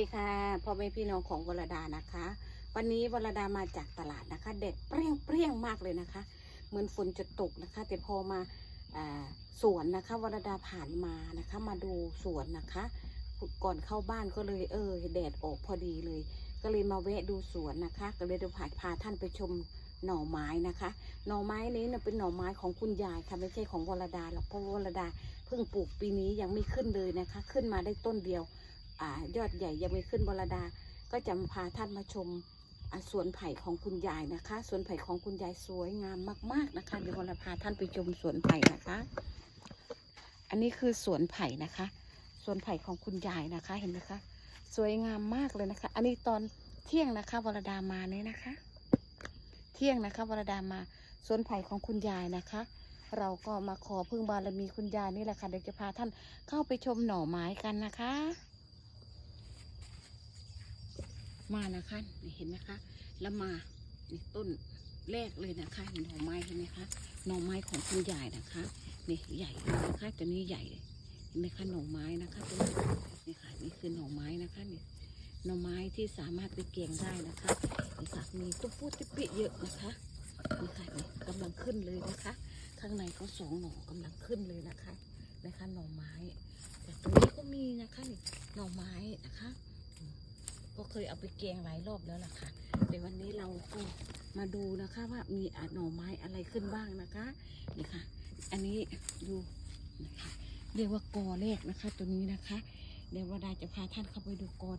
ดีค่ะพ่อแม่พี่น้องของวรดานะคะ วันนี้วรดามาจากตลาดนะคะ เด็ดเปรี้ยงเปรี้ยงมากเลยนะคะ เหมือนฝนจะตกนะคะ แต่พอมาอสวนนะคะวรดาผ่านมานะคะ มาดูสวนนะคะ ก่อนเข้าบ้านก็เลยเออแดดออกพอดีเลย ก็เลยมาแวะดูสวนนะคะ ก็เลยพาพาท่านไปชมหน่อไม้นะคะ หน่อไม้นี้เนี่ยเป็นหน่อไม้ของคุณยายค่ะไม่ใช่ของวรดาหรอกเพราะวรดาเพิ่งปลูกปีนี้ยังไม่ขึ้นเลยนะคะ ขึ้นมาได้ต้นเดียว ยอดใหญ่ยังไม่ขึ้นบรดา ก็จะพาท่านมาชมสวนไผ่ของคุณยายนะคะ สวนไผ่ของคุณยายสวยงามมาก ๆนะคะ เดี๋ยววราพาท่านไปชมสวนไผ่นะคะ อันนี้คือสวนไผ่นะคะ สวนไผ่ของคุณยายนะคะ เห็นไหมคะ สวยงามมากเลยนะคะ อันนี้ตอนเที่ยงนะคะวรดามาเนี่ยนะคะ เที่ยงนะคะวรดามา สวนไผ่ของคุณยายนะคะ เราก็มาขอพึ่งบารมีคุณยายนี่แหละค่ะ เดี๋ยวจะพาท่านเข้าไปชมหน่อไม้กันนะคะ มานะคะนี่เห็นไหมคะ แล้วมานี่ต้นแรกเลยนะคะหน่อไม้เห็นไหมคะหน่อไม้ของคุณยายนะคะนี่ใหญ่เลยนะคะตัวนี้ใหญ่เลยเห็นไหมคะหน่อไม้นะคะตัวนี้นี่ค่ะนี่คือหน่อไม้นะคะนี่หน่อไม้ที่สามารถไปเกงได้นะคะนี่ค่ะมีตุ๊ปูติ๊ปิเยอะนะคะนี่ค่ะนี่กำลังขึ้นเลยนะคะ ข้างในก็สองหน่อกำลังขึ้นเลยนะคะนะคะหน่อไม้แต่ตรงนี้ก็มีนะคะนี่หน่อไม้นะคะ ก็เคยเอาไปแกงหลายรอบแล้วล่ะค่ะแต่วันนี้เราก็มาดูนะคะว่ามีหน่อไม้อะไรขึ้นบ้างนะคะนี่ค่ะ อันนี้ดูนะคะเรียกว่ากอแรกนะคะ ตัวนี้นะคะ เดี๋ยววดาจะพาท่านเข้าไปดูกอ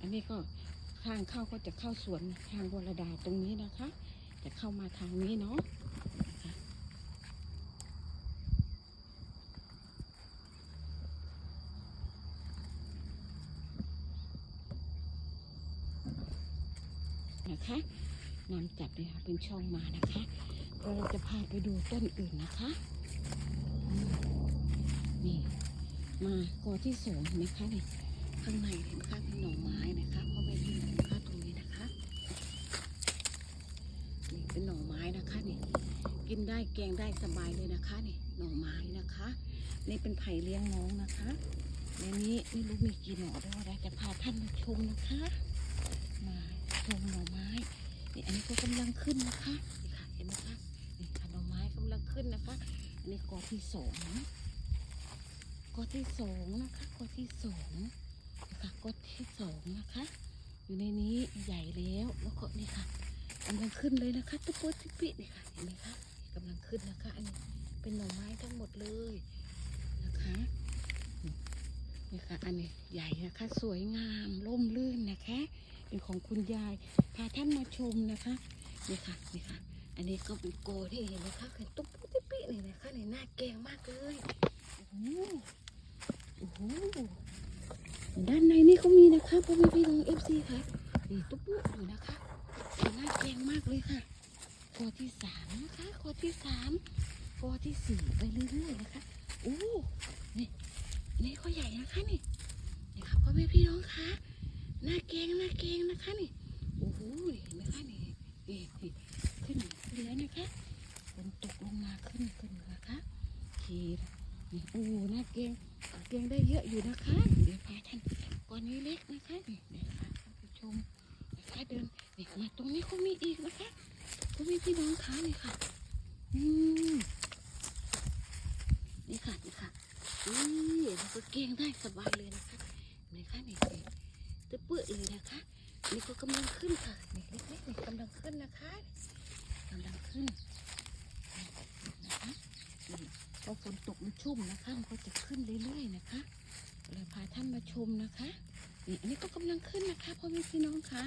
อันนี้ก็ทางเข้าก็จะเข้าสวนทางวรดาตรงนี้นะคะ จะเข้ามาทางนี้เนาะ นะคะนำจับเลยค่ะเป็นช่องมานะคะเราจะพาไปดูต้นอื่นนะคะ นี่มากอที่สองนไหมคะนี่ข้างในเห็นไหมคะเป็นหน่อไม้นะคะเพราไม่ที่ไหนนะคะตรงนี้นะคะนี่เป็นหน่อไม้นะคะนี่กินได้แกงได้สบายเลยนะคะนี่หน่อไม้นะคะนี่เป็นไผ่เลี้ยงน้องนะคะในนี้ไม่รู้มีกี่หน่อด้วยว่าจะพาท่านมาชมนะคะมา ชมหน่อไม้นี่อันนี้ก็กำลังขึ้นนะคะนี่ค่ะเห็นไหมคะนี่ค่ะหน่อไม้กำลังขึ้นนะคะ อันนี้กอที่สองกอที่สองนะคะกอที่สองนะคะกอที่สองนะคะ อยู่ในนี้ใหญ่แล้วแล้วก็นี่ค่ะกำลังขึ้นเลยนะคะตุ๊กโป๊ติ๊กปินี่ค่ะเห็นไหมคะกำลังขึ้นนะคะ อันนี้เป็นหน่อไม้ทั้งหมดเลยนะคะนี่ค่ะอันนี้ใหญ่นะคะ สวยงามร่มรื่นนะคะ เป็นของคุณยาย พาท่านมาชมนะคะนี่ค่ะนี่ค่ะ อันนี้ก็เป็นโกที่เห็นไหมคะเป็นตุ๊กโป๊ติ๊กปินี่นะคะนี่น่าแกงมากเลยโอ้โหโอ้โหด้านในนี่เขามีนะคะพ่อแม่พี่น้องเอฟซีค่ะนี่ตุ๊กโป๊อยู่นะคะน่าแกงมากเลยค่ะคอที่สามนะคะคอที่สามคอที่สี่ไปเรื่อยๆนะคะโอ้นี่นี่ข้อใหญ่นะคะนี่นี่ค่ะพ่อแม่พี่น้องคะ หน้าแกงหน้าแกงนะคะนี่โอ้โหเห็นไหมคะนี่นี่ขึ้นเรือนะคะฝนตกลงมาขึ้นขึ้นนะคะทีนี่โอ้หน้าแกงแกงได้เยอะอยู่นะคะ เดี๋ยวพาท่านก้อนนี้เล็กนะคะนี่เดี๋ยวพาท่านไปชมนะคะเดินนี่มาตรงนี้เขามีอีกนะคะเขามีพี่น้องค้าเลยค่ะอืมนี่ค่ะนี่ค่ะนี่เราก็เก่งได้สบายเลยนะคะนี่ค่ะนี่นี่ ตึ๊บเปื้อเลยนะคะ นี่ก็กำลังขึ้นค่ะนี่เล็กๆนี่กำลังขึ้นนะคะกำลังขึ้นนะคะพอฝนตกมันชุ่มนะคะมันก็จะขึ้นเรื่อยๆนะคะเลยพาท่านมาชมนะคะนี่อันนี้ก็กำลังขึ้นนะคะพ่อแม่พี่น้องคะ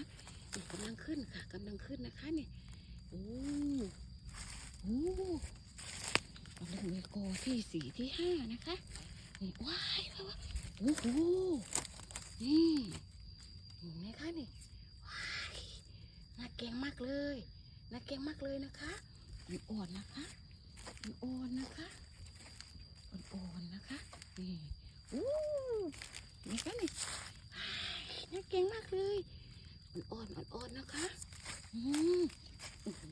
นี่กำลังขึ้นค่ะกำลังขึ้นนะคะนี่โอ้โหกำลังเลโกที่สี่ที่ห้านะคะนี่ว้ายว้ายว้ายโอ้โหนี่เห็นไหมคะนี่ว้ายน่ากเลยน่าเก่งมากเลยนะคะมันอ่อนนะคะมันอ่อนนะคะมันอ่อนนะคะนี่โอ้นไหมคะนี่ว้ายน่าเก่งมากเลยอ่อนๆอ่อนๆนะคะอืมโอ้โห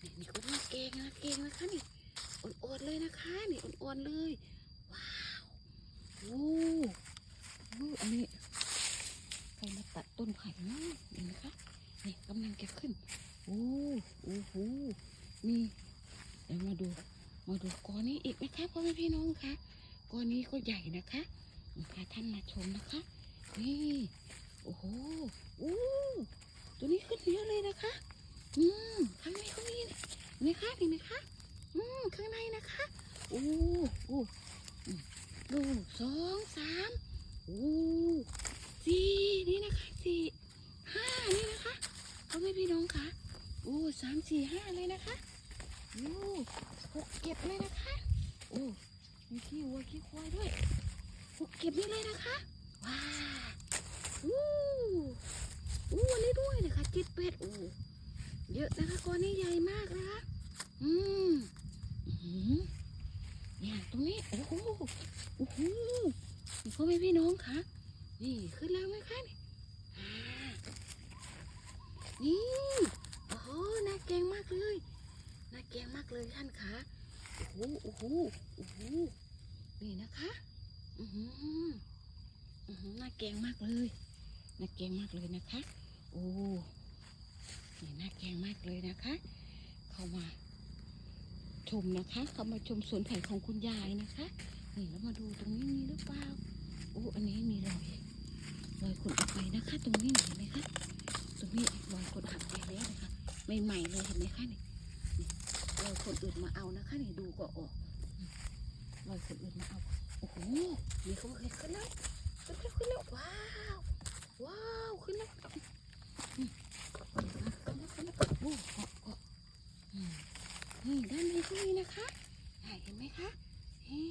นี่นี่ก็น่าแกงนะแกงนะคะนี่อ่อนๆเลยนะคะนี่อ่อนๆเลยว้าวโอ้โหอันนี้ใครมาตัดต้นไผ่เนาะเห็นไหมคะ นี่กำลังจะขึ้น โอ้โอ้โหนี่เดี๋ยวมาดู มาดูกอนี้อีกนะคะพ่อแม่พี่น้องคะกอนี้ก็ใหญ่นะคะพาท่านมาชมนะคะ นี่ โอ้โหอู้ตัวนี้ขึ้นเยอะเลยนะคะ อืมข้างในเขามีนะคะเห็นไหมคะอืมข้างในนะคะ โอ้โอ้อืมดูสองสามโอ้สี่นี่นะคะสี่ห้านี่นะคะพ่อแม่พี่น้องคะโอ้ สี่ห้าเลยนะคะโอ้หกเก็บเลยนะคะโอ้มีขี้วัวขี้ควายด้วยหกเก็บนี่เลยนะคะว้าวอู้อู้อันนี้ด้วยนะคะจิตเป็ดโอ้เยอะนะคะก้อนนี้ใหญ่มากนะคะอืมอื้อหือเนี่ยตรงนี้โอ้โหโอ้โหพ่อแม่พี่น้องคะนี่ขึ้นแล้วไหมคะนี่นี่ น่าแกงมากเลย น่าแกงมากเลยท่านคะโอ้โหโอ้โหโอ้โหนี่นะคะอือหืออือหือน่าแกงมากเลยน่าแกงมากเลยนะคะ โอ้นี่น่าแกงมากเลยนะคะ เข้ามา ชมนะคะ เข้ามาชมสวนไผ่ของคุณยายนะคะนี่แล้วมาดูตรงนี้มีหรือเปล่าโอ้อันนี้มีรอยรอยคนเอาไปนะคะ ตรงนี้เห็นไหมคะตรงนี้รอยคนหักไปแล้วนะคะ ใหม่ๆเลยเห็นไหมคะนี่เรอยคนอื่นมาเอานะคะนี่ดูก็ออกอืมรอยคนอื่นมาเอาโอ้โหนี่เขาเคยขึ้นแล้วขึ้นแล้วขึ้นแล้วว้าวว้าวขึ้นแล้วอืมขึ้นแล้วขึ้นแล้วโอ้เกาะเกาะนี่ด้านในก็มีนะคะเห็นไหมคะนี่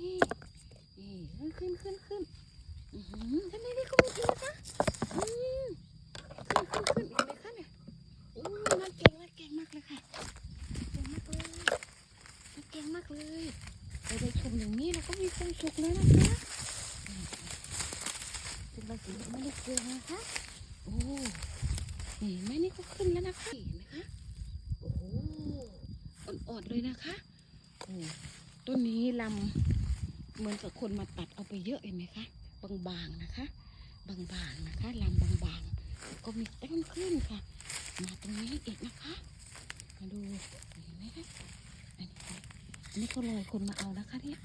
นี่ขึ้นขึ้นขึ้นขึ้นด้านในนี่ก็มีอีกนะคะ มีความสุขแล้วนะคะเป็นใบสีไม่ได้เกลือนะคะโอ้นี่แม่นี่ก็ขึ้นแล้วนะคะเห็นไหมคะโอ้โหอ่อนๆเลยนะคะโอ้ต้นนี้ลำเหมือนกับคนมาตัดเอาไปเยอะเห็นไหมคะบางๆนะคะ บางๆนะคะลำบางๆ ก็มีต้นขึ้นค่ะ มาตรงนี้อีกนะคะ มาดูเห็นไหมคะอันนี้อันนี้ก็รอยคนมาเอานะคะเนี่ย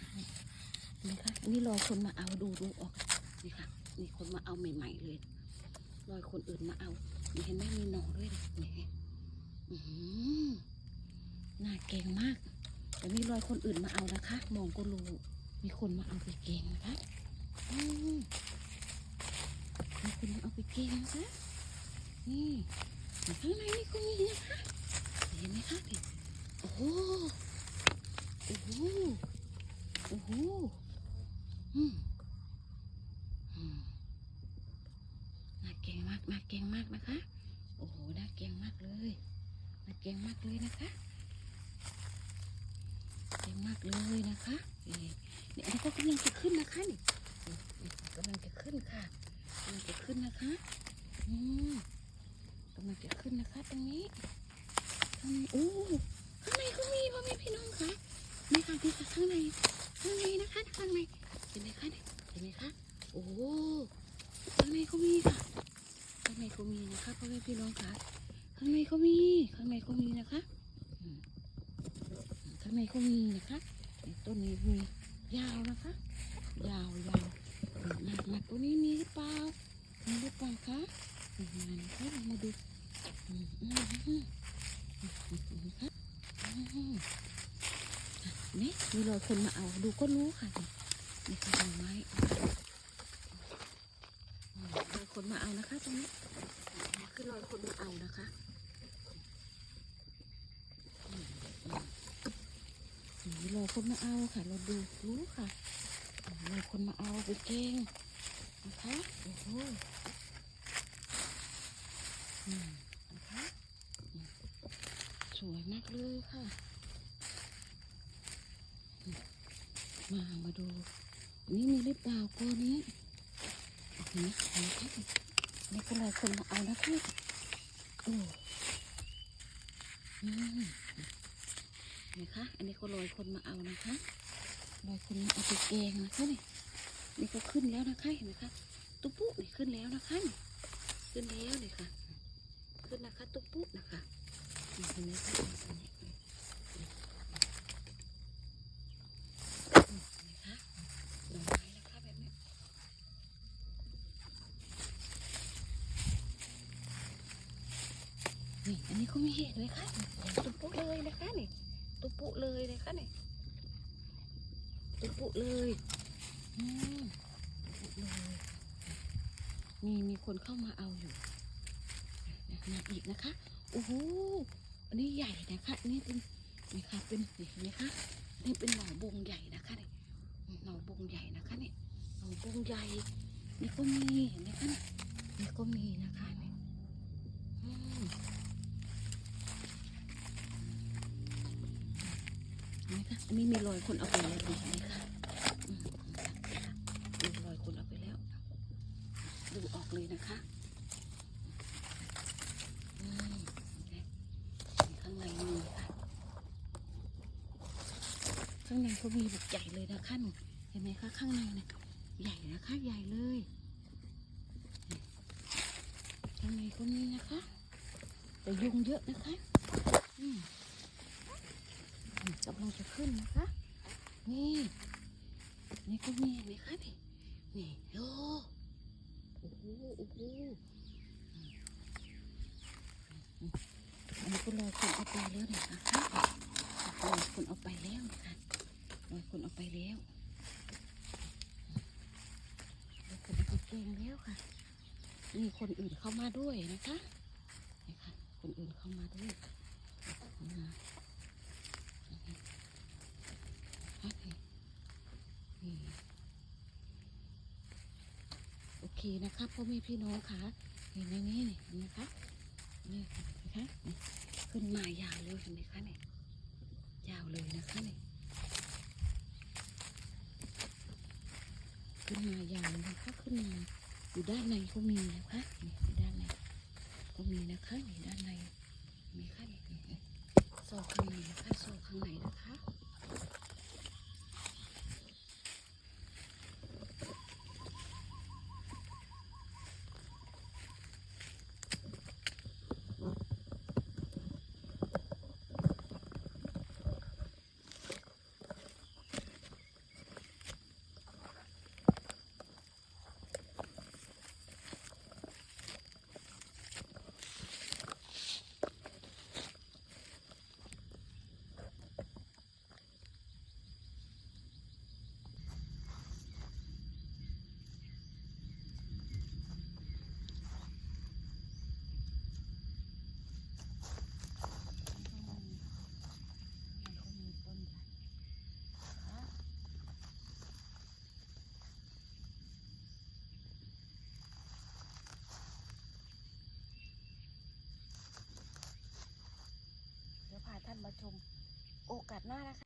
นไหมคะอันนี้รอคนมาเอาดูดูออกนี่ค่ะมีคนมาเอาใหม่ ๆ เลยรอยคนอื่นมาเอาเห็นไหมมีหน่อด้วยนะนี่น่าเก่งมากแต่มีรอยคนอื่นมาเอานะคะ มองก็รู้มีคนมาเอาไปเก่งนะคะมีคนมาเอาไปเก่งนะคะนี่ข้างในนี่ก็มีนะคะเห็นไหมคะโอ้โหโอ้โหโอ้โห น่าเก่งมากน่าเก่งมากนะคะ โอ้โหน่าเก่งมากเลยน่าเก่งมากเลยนะคะ เก่งมากเลยนะคะนี่นี่อันนี้ก็กำลังจะขึ้นนะคะนี่กำลังจะขึ้นค่ะกำลังจะขึ้นนะคะอืมกำลังจะขึ้นนะคะ ตรงนี้ข้างโอ้ข้างในก็มีพ่อแม่พี่น้องค่ะนี่ค่ะนี่ค่ะข้างในข้างในนะคะข้างใน เห็นไหมคะเนี่ยเห็นไหมคะโอ้ข้างในเขามีค่ะข้างในเขามีนะคะพ่อแม่พี่น้องค่ะข้างในเขามีข้างในเขามีนะคะข้างในเขามีนะคะต้นนี้มียาวนะคะ ยาวยาวหนักหนักตัวนี้มีหรือเปล่ามีหรือเปล่าคะมนะคะเรามาดูค่ะมอะนี่มีรอยคนมาเอาดูก็รู้ค่ะ นี่คือดอกไม้รอยคนมาเอานะคะตรงนี้คือรอยคนมาเอานะคะอืมอืมนี่รอยคนมาเอาค่ะ เราดูรู้ค่ะรอยคนมาเอาไปเก่งนะคะโอ้โหนะคะสวยมากเลยค่ะ มา มาดู นี่มีหรือเปล่าตัวนี้เห็นไหมเห็นไหมคะนี่ก็เลยคนมาเอานะคะโอ้อืมเห็นไหมคะ อันนี้ก็ลอยคนมาเอานะคะลอยคนมาเอาไปแกงนะคะนี่นี่ก็ขึ้นแล้วนะคะเห็นไหมคะตุ๊ปุ๊นี่ขึ้นแล้วนะคะขึ้นแล้วนี่ค่ะ ขึ้นนะคะตุ๊ปุ๊นะคะเห็นไหมคะดอกไม้นะคะแบบนี้ นี่อันนี้ก็มี เลยค่ะตุปุเลยนะคะนี่ตุปุเลยนะคะนี่ตุปุเลยอืมตุ๊ปุเลยมีมีคนเข้ามาเอาอยู่มาอีกนะคะโอ้โหอันนี้ใหญ่นะคะนี่เป็นนี่ค่ะเป็นนี่เห็นไหมคะนี่เป็นหน่อบงใหญ่นะคะนี่หน่อบงใหญ่นะคะนี่หน่อบงใหญ่นี่ก็มีเห็นไหมคะนี่ก็มีนะคะนี่อืม นี่ ค่ะ อันนี้มีรอยคนเอาไปแล้วนี่ค่ะมดูรอยคนเอาไปแล้ว ดูออกเลยนะคะนี่ข้างในมีค่ะ ข้างในเขามีแบบใหญ่เลยนะคะหนูเห็นไหมคะข้างในนะใหญ่นะคะใหญ่เลยข้างในก็มีนะคะ แต่ยุงเยอะนะคะ อืม กำลังจะขึ้นนะคะ นี่นี่ก็มีนไหมคะนี่นี่โอ้โอ้โหโอ้โหอันนี้ก็ลอยคนเอาไปแล้วนะคะลอยคนเอาไปแล้วนะคะลอยคนเอาไปแล้วลอยคนเอาไปแกงแล้วค่ะมีคนอื่นเข้ามาด้วยนะคะนี่ค่ะคนอื่นเข้ามาด้วย โอเคนะคะพ่อแม่พี่น้องคะเห็นไหมนี่นี่เห็นไหมคะนี่นไหมคะขึ้นมายาวเลยเห็นไหมคะเนี่ยยาวเลยนะคะเนี่ยขึ้นมายาวเลยนะคะขึ้นมาอยู่ด้านในก็มีนะคะนี่อยู่ด้านในก็มีนะคะนี่ด้านในมีค่ะนี่นี่นี่ซอกข้างในนะคะซอกข้างในนะคะ เดี๋ยวพาท่านมา ชมโอกาสหน้านะคะ